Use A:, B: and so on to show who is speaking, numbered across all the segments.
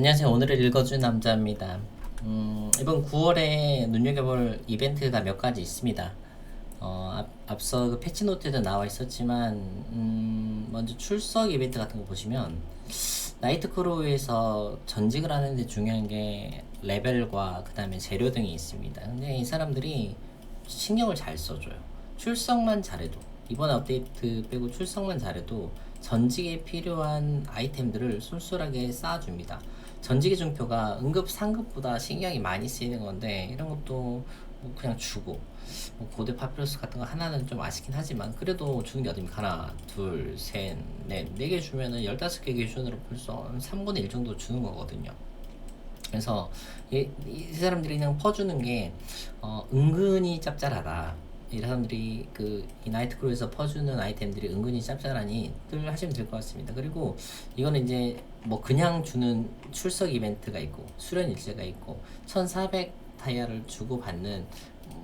A: 안녕하세요. 오늘을 읽어준 남자입니다. 음, 이번 9월에 눈여겨볼 이벤트가 몇 가지 있습니다. 어, 앞, 앞서 그 패치노트에도 나와 있었지만, 음, 먼저 출석 이벤트 같은 거 보시면, 나이트크루에서 전직을 하는데 중요한 게 레벨과 그 다음에 재료 등이 있습니다. 근데 이 사람들이 신경을 잘 써줘요. 출석만 잘해도, 이번 업데이트 빼고 출석만 잘해도 전직에 필요한 아이템들을 쏠쏠하게 쌓아줍니다. 전직의 중표가 응급 상급보다 신경이 많이 쓰이는 건데 이런 것도 뭐 그냥 주고 뭐 고대 파피루스 같은 거 하나는 좀 아쉽긴 하지만 그래도 주는 게 어딥니까? 하나 둘셋넷네 개 주면은 열다섯 개 기준으로 벌써 한 3분의 1 정도 주는 거거든요. 그래서 이, 이 사람들이 그냥 퍼주는 게 어, 은근히 짭짤하다 이 사람들이 그 이 나이트 크루에서 퍼주는 아이템들이 은근히 짭짤하니들 하시면 될 것 같습니다. 그리고 이거는 이제 뭐 그냥 주는 출석 이벤트가 있고 수련 일제가 있고 1,400 다이아를 주고 받는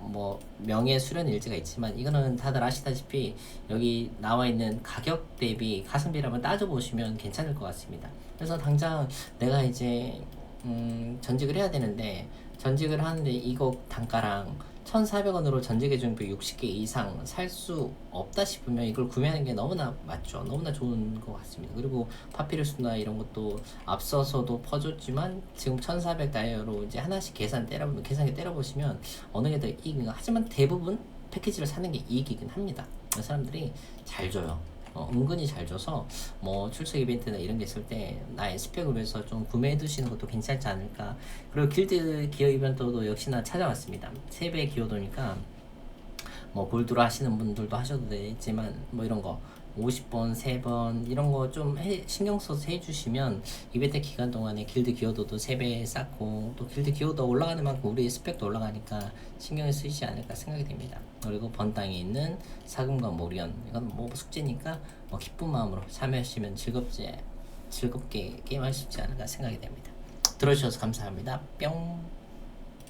A: 뭐 명예 수련 일제가 있지만 이거는 다들 아시다시피 여기 나와 있는 가격 대비 가성비를 한번 따져 보시면 괜찮을 것 같습니다. 그래서 당장 내가 이제 음, 전직을 해야 되는데 전직을 하는데 이거 단가랑 1,400원으로 전직의 중표 60개 이상 살 수 없다 싶으면 이걸 구매하는 게 너무나 맞죠. 너무나 좋은 것 같습니다. 그리고 파피루스나 이런 것도 앞서서도 퍼줬지만 지금 1,400 다이어로 이제 하나씩 계산 때려 계산기 때려보시면 어느 게 더 이익인가. 하지만 대부분 패키지를 사는 게 이익이긴 합니다. 사람들이 잘 줘요. 어, 은근히 잘 줘서 뭐 출석 이벤트나 이런 게 있을 때 나의 스펙으로 해서 좀 구매해 두시는 것도 괜찮지 않을까. 그리고 길드 기어 이벤트도 역시나 찾아왔습니다. 3배 기여도니까 뭐 볼드로 하시는 분들도 하셔도 되지만 뭐 이런 거 50번, 3번 이런 거 좀 신경 써서 해주시면 이벤트 기간 동안에 길드 기여도도 3배 쌓고 또 길드 기여도 올라가는 만큼 우리 스펙도 올라가니까 신경을 쓰이지 않을까 생각이 됩니다. 그리고 번땅에 있는 사금과 모리언 이건 뭐 숙제니까 뭐 기쁜 마음으로 참여하시면 즐겁지 즐겁게 게임할 수 있지 않을까 생각이 됩니다. 들어주셔서 감사합니다. 뿅.